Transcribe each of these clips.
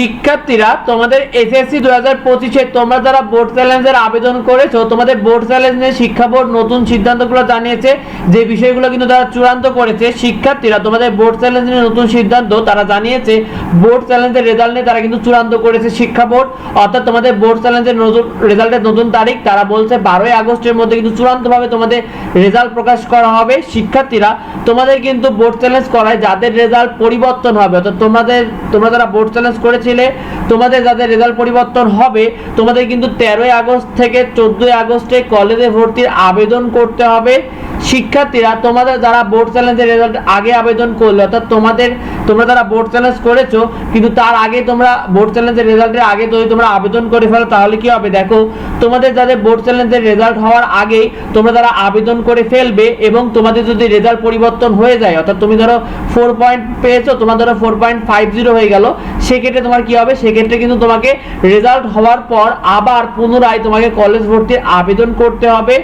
শিক্ষার্থীরা, তোমাদের এসএসসি দু হাজার পঁচিশে তোমরা যারা বোর্ড চ্যালেঞ্জের আবেদন করেছ, তোমাদের বোর্ড চ্যালেঞ্জে শিক্ষা বোর্ড নতুন সিদ্ধান্তগুলো জানিয়েছে। যে বিষয়গুলো কিন্তু তারা চূড়ান্ত করেছে, শিক্ষার্থীরা তোমাদের বোর্ড চ্যালেঞ্জের নতুন সিদ্ধান্ত তারা জানিয়েছে। বোর্ড চ্যালেঞ্জের রেজাল্ট নিয়ে তারা কিন্তু চূড়ান্ত করেছে শিক্ষা বোর্ড। অর্থাৎ তোমাদের বোর্ড চ্যালেঞ্জের নতুন রেজাল্টের নতুন তারিখ তারা বলছে বারোই আগস্টের মধ্যে কিন্তু চূড়ান্তভাবে তোমাদের রেজাল্ট প্রকাশ করা হবে। শিক্ষার্থীরা, তোমাদের কিন্তু বোর্ড চ্যালেঞ্জ করায় যাদের রেজাল্ট পরিবর্তন হবে, অর্থাৎ তোমাদের, তোমরা যারা বোর্ড চ্যালেঞ্জ করেছিলে তোমাদের যাদের রেজাল্ট পরিবর্তন হবে, তোমাদের কিন্তু তেরোই আগস্ট থেকে চোদ্দই আগস্টে কলেজে ভর্তির আবেদন করতে হবে। শিক্ষার্থীরা, তোমাদের যারা বোর্ড চ্যালেঞ্জের রেজাল্ট আগে আবেদন করল, অর্থাৎ তোমাদের, তোমরা যারা বোর্ড চ্যালেঞ্জ করেছ, কিন্তু তার আগে তোমরা বোর্ড চ্যালেঞ্জের রেজাল্টের আগে যদি তোমরা আবেদন করে ফেলো, তাহলে কি হবে? দেখো, তোমাদের যাদের বোর্ড চ্যালেঞ্জের রেজাল্ট হওয়ার আগেই তোমরা যারা আবেদন করে ফেলবে এবং তোমাদের যদি রেজাল্ট পরিবর্তন হয়ে যায়, অর্থাৎ তুমি ধরো ফোর পয়েন্ট পেয়েছ, তোমার ধরো ফোর পয়েন্ট ফাইভ জিরো হয়ে গেল, সেক্ষেত্রে তোমার কি হবে? সেক্ষেত্রে কিন্তু তোমাকে রেজাল্ট হওয়ার পর আবার পুনরায় তোমাকে কলেজ ভর্তির আবেদন করতে হবে,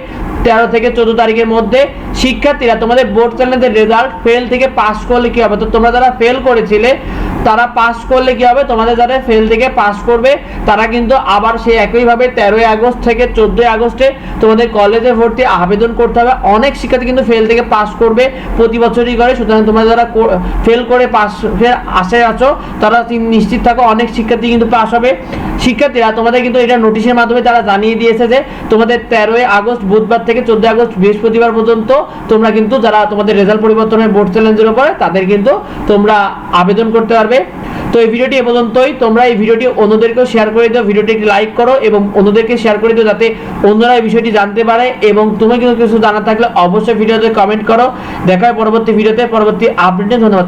তেরো থেকে চোদ্দ তারিখের মধ্যে। শিক্ষার্থীরা তোমাদের বোর্ড চ্যানেলের রেজাল্ট ফেল থেকে পাস করলে কি হবে? তো তোমরা যারা ফেল করেছিলে তারা পাস করলে কি হবে? তোমাদের যারা ফেল থেকে পাস করবে, তারা কিন্তু আবার সেই একইভাবে তেরোই আগস্ট থেকে চোদ্দোই আগস্টে তোমাদের কলেজে ভর্তি আবেদন করতে হবে। অনেক শিক্ষার্থী কিন্তু ফেল থেকে পাস করবে, প্রতি বছরই করে। সুতরাং তোমরা যারা ফেল করে পাস আশায় আছো, তারা নিশ্চিত থাকো, অনেক শিক্ষার্থী কিন্তু পাস হবে। শিক্ষার্থীরা, তোমাদের কিন্তু এটা নোটিশের মাধ্যমে তারা জানিয়ে দিয়েছে যে, তোমাদের তেরোই আগস্ট, বুধবার থেকে চোদ্দই আগস্ট, বৃহস্পতিবার পর্যন্ত তোমরা কিন্তু যারা তোমাদের রেজাল্ট পরিবর্তনের বোর্ড চ্যালেঞ্জের উপরে, তাদের কিন্তু তোমরা আবেদন করতে পারবে। তো এই ভিডিওটি এ পর্যন্তই। তোমরা এই ভিডিওটি অন্যদেরকেও শেয়ার করে দিও। ভিডিওটি একটি লাইক করো এবং অন্যদেরকে শেয়ার করে দিও যাতে অন্যরা এই বিষয়টি জানতে পারে এবং তুমি কিন্তু কিছু জানা থাকলে অবশ্যই ভিডিওতে কমেন্ট করো। দেখা হয় পরবর্তী ভিডিওতে। পরবর্তী আপডেটে ধন্যবাদ।